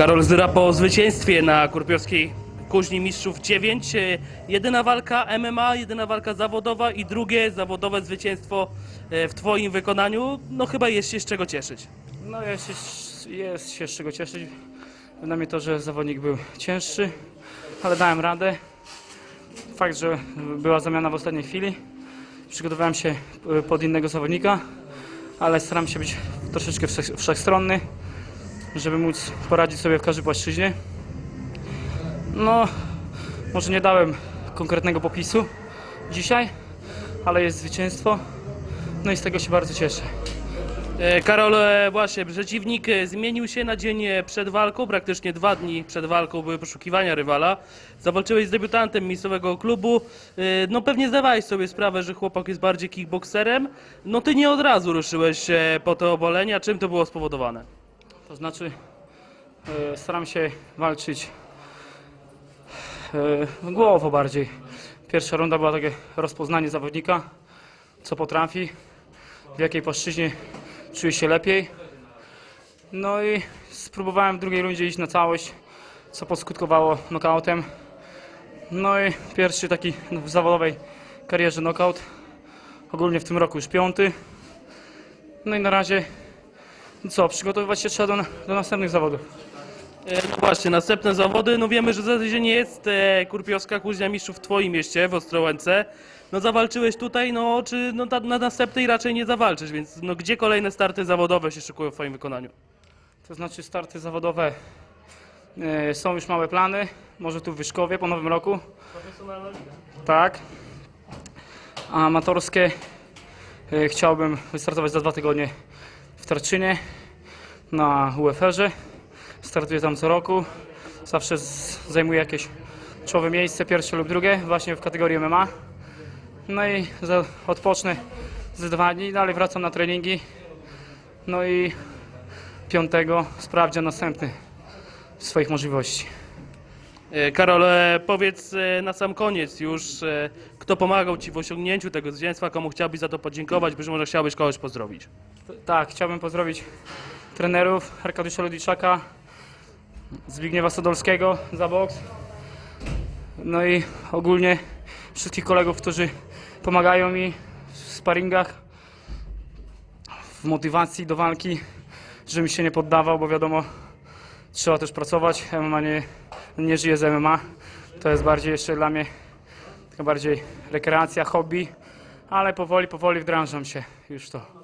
Karol Zyra po zwycięstwie na Kurpiowskiej Kuźni Mistrzów 9. E, Jedyna walka MMA, jedyna walka zawodowa i drugie zawodowe zwycięstwo e, w Twoim wykonaniu. No chyba jest się z czego cieszyć. No jest, jest się z czego cieszyć. Dla mnie to, że zawodnik był cięższy, ale dałem radę. Fakt, że była zamiana w ostatniej chwili. Przygotowałem się y, pod innego zawodnika, ale staram się być troszeczkę wszech- wszechstronny, żeby móc poradzić sobie w każdej płaszczyźnie. No, może nie dałem konkretnego popisu dzisiaj, ale jest zwycięstwo. No i z tego się bardzo cieszę. E, Karol, e, właśnie, przeciwnik e, zmienił się na dzień przed walką, praktycznie dwa dni przed walką były poszukiwania rywala. Zawalczyłeś z debiutantem miejscowego klubu. No pewnie zdawałeś sobie sprawę, że chłopak jest bardziej kickbokserem. No ty nie od razu ruszyłeś po te obolenia. Czym to było spowodowane? To znaczy, e, staram się walczyć e, głowo bardziej. Pierwsza runda była takie rozpoznanie zawodnika, co potrafi, w jakiej płaszczyźnie czuje się lepiej. No i spróbowałem w drugiej rundzie iść na całość, co poskutkowało knockoutem. No i pierwszy taki w zawodowej karierze knockout. Ogólnie w tym roku już piąty. No i na razie co, przygotowywać się trzeba do, do następnych zawodów. E, No właśnie, następne zawody. No wiemy, że za tydzień jest e, Kurpiowska Kuźnia Mistrzów w Twoim mieście, w Ostrołęce. No zawalczyłeś tutaj, no czy no, ta, na następnej raczej nie zawalczysz, więc no gdzie kolejne starty zawodowe się szykują w Twoim wykonaniu? To znaczy starty zawodowe e, są już małe plany, może tu w Wyszkowie po nowym roku. Tak. A amatorskie e, chciałbym wystartować za dwa tygodnie Tarczynie na UFR-ze. Startuję tam co roku. Zawsze z, zajmuję jakieś czołowe miejsce, pierwsze lub drugie, właśnie w kategorii MMA. No i odpocznę ze dwa dni, dalej wracam na treningi. No i piątego sprawdzę następny swoich możliwości. E, Karol, e, powiedz e, na sam koniec już, kto pomagał Ci w osiągnięciu tego zwycięstwa, komu chciałbyś za to podziękować, być może chciałbyś kogoś pozdrowić. Tak, chciałbym pozdrowić trenerów Arkadiusza Ludiczaka, Zbigniewa Sodolskiego za boks. No i ogólnie wszystkich kolegów, którzy pomagają mi w sparingach, w motywacji do walki, żebym się nie poddawał, bo wiadomo, trzeba też pracować. MMA nie, nie żyje z MMA. To jest bardziej jeszcze dla mnie taka bardziej rekreacja, hobby, ale powoli, powoli wdrażam się już to.